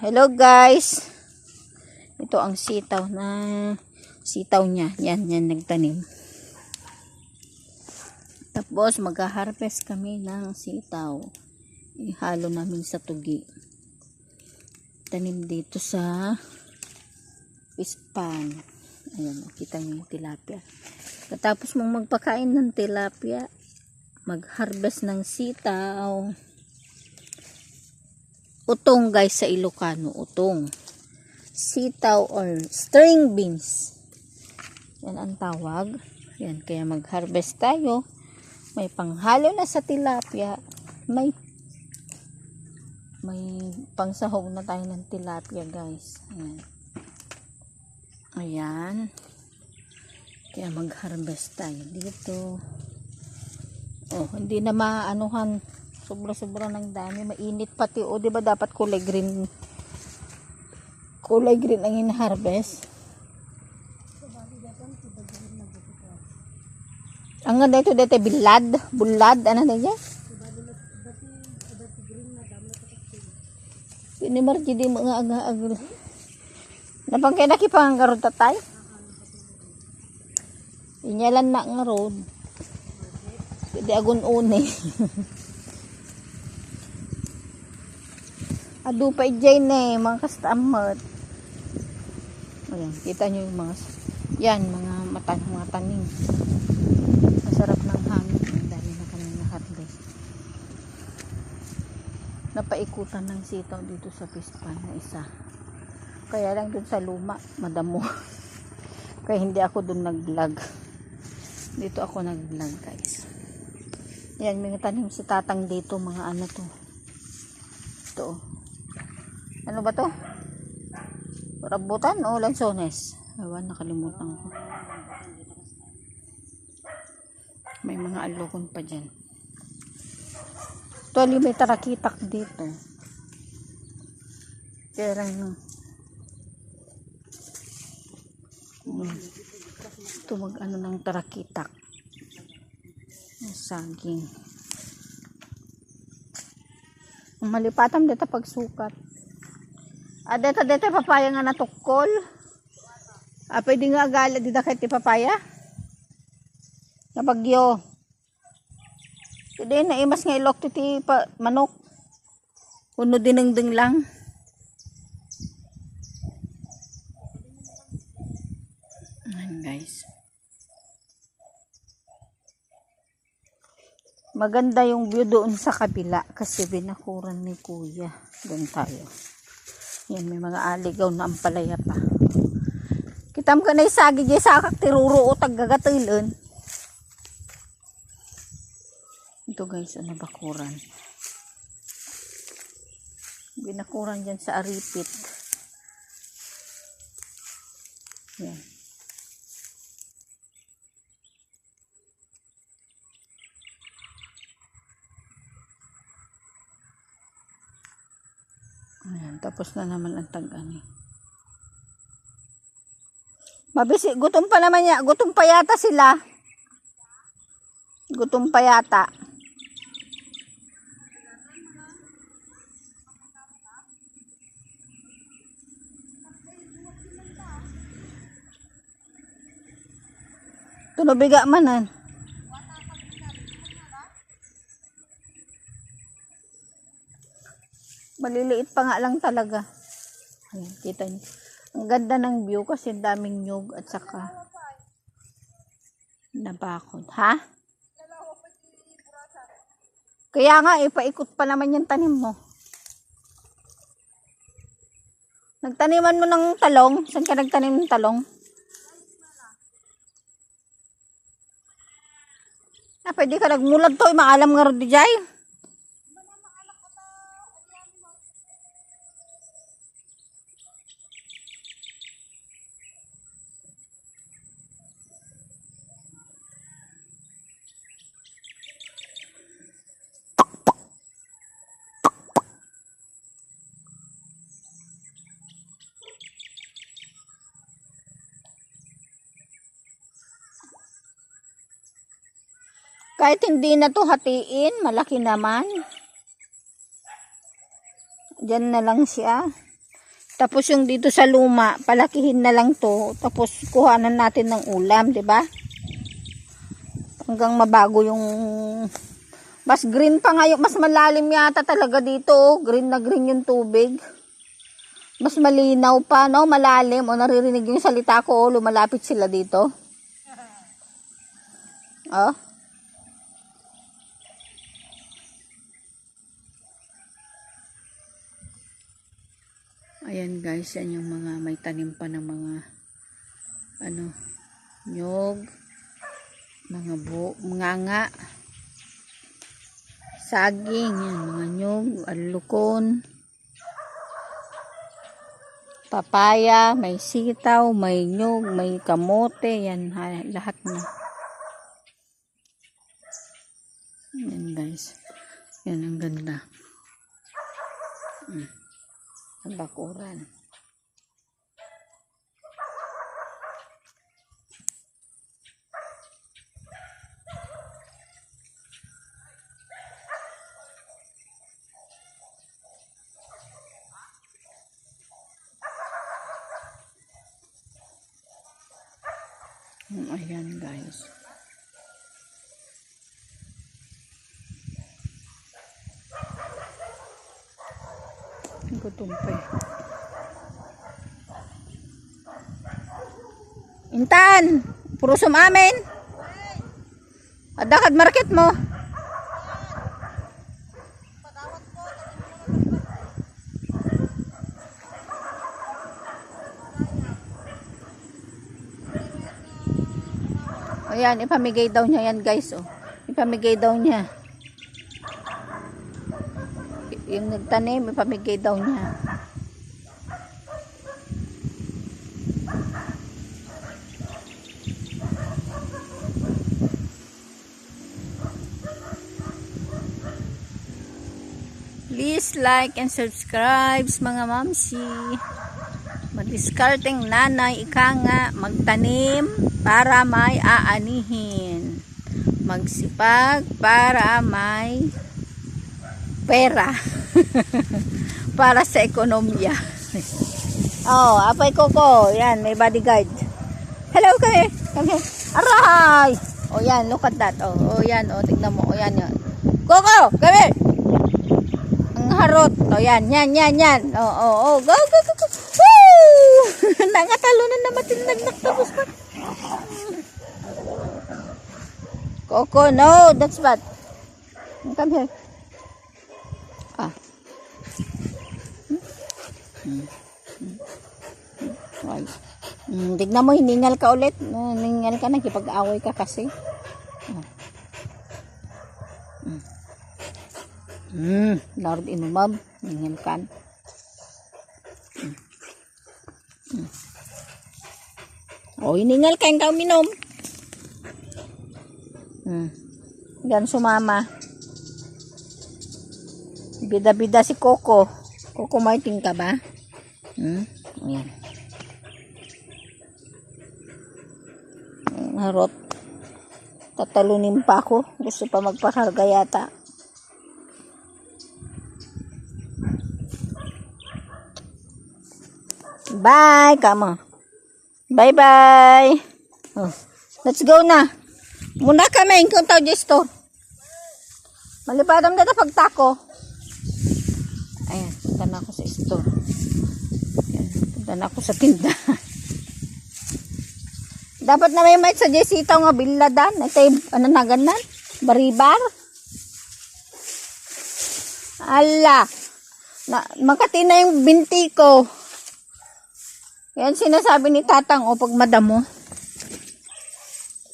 Hello guys. Ito ang sitaw na sitaw niya. Yan, yan nagtanim. Tapos magha-harvest kami ng sitaw. Ihalo namin sa tugi. Tanim dito sa pispan. Ayan, kita niyo yung tilapia. Katapos mong magpakain ng tilapia, mag-harvest ng sitaw. Utong guys sa Ilocano, utong. Sitaw or string beans. Yan ang tawag. Yan, kaya mag-harvest tayo. May panghalo na sa tilapia. May may pangsahog na tayo ng tilapia guys. Ayan. Ayan. Kaya mag-harvest tayo dito. Oh, hindi na maanuhan. Sobra-sobra ng dami. Mainit pati. O, di ba dapat kulay green? Kulay green ang in-harvest. Ang ganda ito dito, bilad. Bulad. Ano na yan? Ini marji mga aga-aga. Napang kaya nakipang garod tatay? Inyalan na nga road. Hindi agun une. Adu pa ijay ne, mga kastamot. Ayan, kita nyo yung mga, yan, mga mata, mga tanim. Masarap ng hangin. Ang dami na kami na-harvest. Napaikutan ng sitaw dito sa pispan na isa. Kaya lang dun sa luma, madamo. Kaya hindi ako dun nag-vlog. Dito ako nag-vlog guys. Yan, may tanim si tatang dito, mga ano to. Ito. oh. Ano ba to? Rambutan o lansones? Ewan, nakalimutan ko. May mga alukon pa dyan. Tuwali may tarakitak dito. Kaya lang, no. Hmm. Ito mag ano ng tarakitak. Saging. Malipatam dito pagsukat. Ah, dito dito papaya nga natukol. Ah, pwede nga agala dito kahit ti papaya. Na bagyo. Na imas nga ilok ti ti pa, manok. Uno dinengdeng lang. Ayan guys. Maganda yung view doon sa kabila kasi binakuran ni kuya. Doon tayo. Yan, may mga aligaw na ampalaya pa. Kitam ka na isagi di sa akak tiruro o taggagatilan. Ito guys, ano bakuran. Binakuran dyan sa aripit. Yan. Ayan, tapos na naman ang tag-ani. Mabisi, gutom pa naman niya. Gutom pa yata sila. Gutom pa yata. Tunubiga manan. Maliliit pa nga lang talaga. Ayan, kita niyo. Ang ganda ng view kasi daming nyug at saka nabakod. Ha? Kaya nga, ipaikot pa naman yung tanim mo. Nagtaniman mo ng talong? Saan ka nagtanim ng talong? Ah, pwede ka nagmulad to. Maalam nga rin di jay. Kahit hindi na to hatiin, malaki naman. Diyan na lang siya. Tapos yung dito sa luma, palakihin na lang to. Tapos kuhanan natin ng ulam, 'di ba? Hanggang mabago yung mas green pa ngayon, mas malalim yata talaga dito. oh. Green na green yung tubig. Mas malinaw pa, no? Malalim. O naririnig yung salita ko, oh, lumalapit sila dito. Oh. Ayan guys, yan yung mga may tanim pa ng mga ano, nyog, mga bu, mga nga, saging, yan, mga nyog, alukon, papaya, may sitaw, may nyog, may kamote, yan, ha- lahat na. Yan guys. Yan ang ganda. Mm. Ang bakuran. Ayan guys. Eh. Intan! Puro sumamin! Adakad market mo. Ayan, ipamigay daw niya yan guys. Oh. Ipamigay daw niya. Yung nagtanim, ipamigay daw niya. Please like and subscribe mga mamsi. Madiskarteng nanay ika nga magtanim para may aanihin. Magsipag para may pera. para sa ekonomiya. oh, apay koko. Yan, may bodyguard. Hello, kay. Here. Aray! Oh, yan. Look at that. Oh, oh yan. Oh, tignan mo. Oh, yan. yan. Koko! Here! Ang harot. Oh, yan. Yan, yan, yan. Oh, oh, oh. Go, go, go, go. Woo! Nangatalo na matindag naktabos pa. Coco, no. That's bad. Come here. Ah. Hmm. Hmm. Hmm. Ay. Hmm, tignan mo, hiningal ka ulit. No, Hiningal ka, nakipag-away ka kasi. Hmm. Hmm, Lord inumab, hiningal ka. Hmm. Hmm. Oh, hiningal ka, ikaw minom. Hmm. Yan sumama. Bida-bida si Coco. Coco Martin ka ba? Hmm? Ayan. Harot. Tatalunin pa ako. Gusto pa magpakarga yata. Bye, kama. Bye bye. Oh, let's go na. Muna kami, kung tao di store. Malipadam dito pagtako. Ayan, punta na ako sa store. Ayan, punta na ako sa tindahan. Dapat na may mic sa Jesita nga biladan. Ito ano na ganan? Baribar? Ala. Na, makati na yung binti ko. Yan sinasabi ni tatang o pag madamo.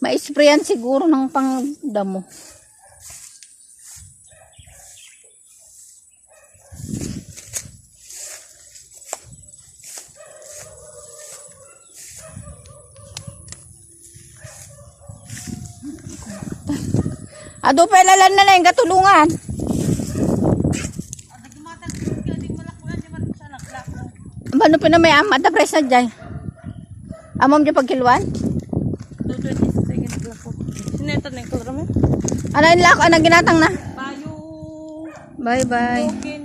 Ma-sprayan siguro ng pangdamo. Ado pa ilalan na lang katulungan. Ano pa na may ama da price na dyan? Amam dyan pagkiluan? 220 seconds lang po. Sineta na yung kalaro mo? Ano yun lang? Ano ginatang na? Bayo. Bye bye. Okay.